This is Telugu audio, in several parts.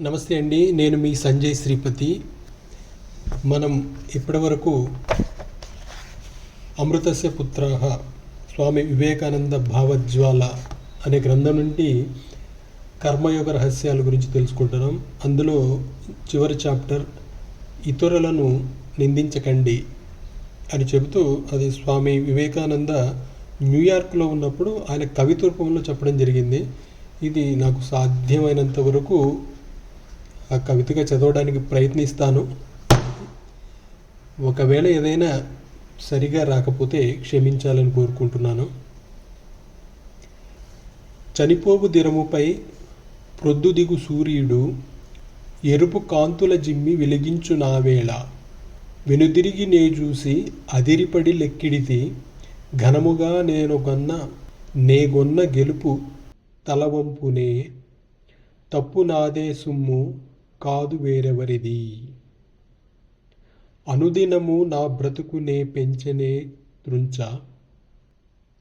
నమస్తే అండి నేను మీ సంజయ్ శ్రీపతి. మనం ఇప్పటివరకు అమృతస్య పుత్రాహ స్వామి వివేకానంద భావజ్వాల అనే గ్రంథం నుండి కర్మయోగ రహస్యాల గురించి తెలుసుకుంటున్నాం. అందులో చివరి చాప్టర్ ఇతరులను నిందించకండి అని చెబుతూ అది స్వామి వివేకానంద న్యూయార్క్లో ఉన్నప్పుడు ఆయన కవిత రూపంలో చెప్పడం జరిగింది. ఇది నాకు సాధ్యమైనంత వరకు ఆ కవితగా చదవడానికి ప్రయత్నిస్తాను. ఒకవేళ ఏదైనా సరిగా రాకపోతే క్షమించాలని కోరుకుంటున్నాను. చనిపోవు దిరముపై ప్రొద్దుదిగు సూర్యుడు ఎరుపు కాంతుల జిమ్మి వెలిగించు నావేళ వెనుదిరిగి నే చూసి అదిరిపడి లెక్కిడితి ఘనముగా నేను గొన్న నేగొన్న గెలుపు తలవంపునే. తప్పు నాదే సుమ్ము కాదు వేరెవరిది. అనుదినము నా బ్రతుకునే పెంచనే తృంచ.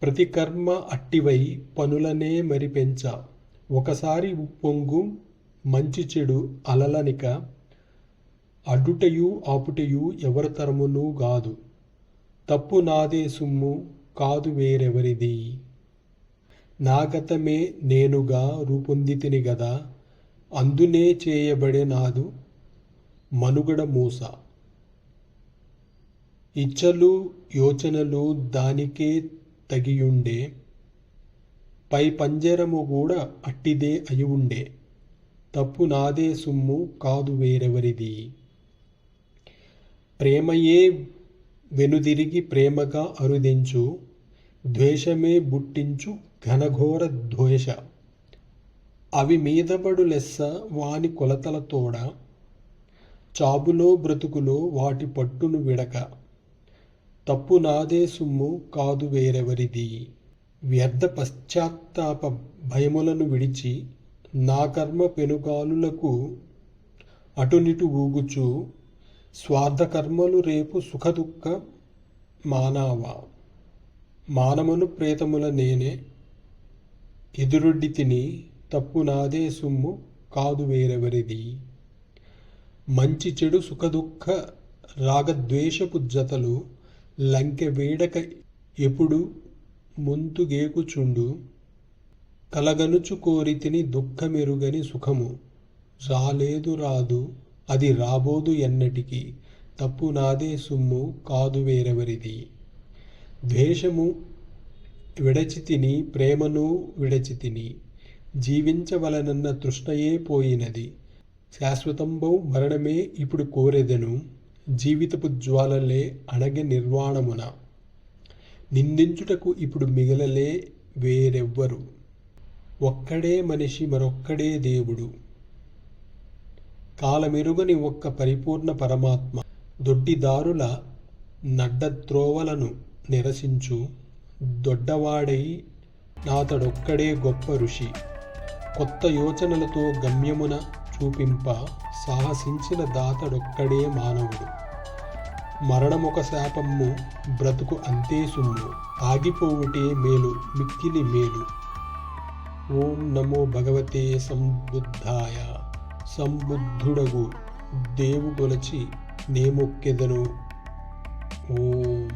ప్రతి కర్మ అట్టివై పనులనే మరి పెంచ. ఒకసారి ఉప్పొంగు మంచి చెడు అలలనిక. అడ్డుటయు ఆపుటయు ఎవరి తరమును కాదు తప్పు నాదే సుమ్ము కాదు వేరెవరిది. నా గతమే నేనుగా రూపొందితిని గదా. అందునే చేయబడే నాదు మనుగడ మూస. ఇచ్చలు యోచనలు దానికే తగియుండే పై పంజరము కూడా అట్టిదే అయి ఉండే తప్పు నాదే సుమ్ము కాదు వేరెవరిది. ప్రేమయే వెనుదిరిగి ప్రేమగా అరుదించు ద్వేషమే బుట్టించు ఘనఘోర ద్వేష. అవి మీదబడు లెస్స వాని కొలతల తోడ చాబులో బ్రతుకులో వాటి పట్టును విడక. తప్పు నాదే సుమ్ము కాదు వేరెవరిది. వ్యర్థ పశ్చాత్తాప భయములను విడిచి నా కర్మ పెనుగాలులకు అటునిటు ఊగుచు స్వార్థకర్మలు రేపు సుఖదుఖ మానావా. మానమును ప్రేతముల నేనే ఎదురొడ్డి తిని తప్పు నాదే సుమ్ము కాదు వేరెవరిది? మంచి చెడు సుఖదుఖ రాగద్వేషపు జతలు లంకె వేడక ఎప్పుడు ముందుగేకుచుండు? కలగనుచు కోరితిని దుఃఖమెరుగని సుఖము రాలేదు రాదు అది రాబోదు ఎన్నటికి. తప్పు నాదే సుమ్ము కాదు వేరెవరిది? ద్వేషము విడచితిని ప్రేమను విడచితిని జీవించవలనన్న తృష్ణయే పోయినది. శాశ్వతంబౌ మరణమే ఇప్పుడు కోరెదను. జీవితపు జ్వాలలే అణగ నిర్వాణమున. నిందించుటకు ఇప్పుడు మిగలలే వేరెవ్వరు. ఒక్కడే మనిషి మరొక్కడే దేవుడు. కాలమెరుగని ఒక్క పరిపూర్ణ పరమాత్మ దొడ్డిదారుల నడ్డత్రోవలను నిరసించు. దొడ్డవాడై నాతడొక్కడే గొప్ప ఋషి. కొత్త యోచనలతో గమ్యమున చూపింప సాహసించిన దాతడొక్కడే మానవుడు. మరణమొక శాపము బ్రతుకు అంతే సుమ్ము ఆగిపోవుటే మేలు మిక్కిలి మేలు. ఓం నమో భగవతే సంబుద్ధాయ. సంబుద్ధుడగు. దేవు కొలచి నేమొక్కెదను. ఓం.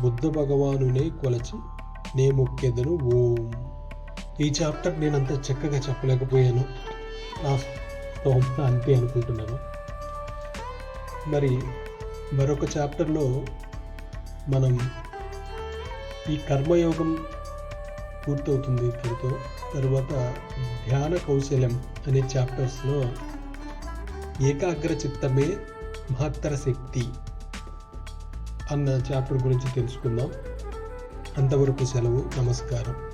బుద్ధ భగవానునే కొలచి నేమొక్కెదను. ఓం. ఈ చాప్టర్ నేను అంత చక్కగా చెప్పలేకపోయాను. నా స్తోమత అంతే అనుకుంటున్నాను. మరి మరొక చాప్టర్లో మనం ఈ కర్మయోగం పూర్తవుతుంది ఇక్కడితో తర్వాత ధ్యాన కౌశల్యం అనే చాప్టర్స్లో ఏకాగ్ర చిత్తమే మహత్తర శక్తి అన్న చాప్టర్ గురించి తెలుసుకుందాం. అంతవరకు సెలవు నమస్కారం.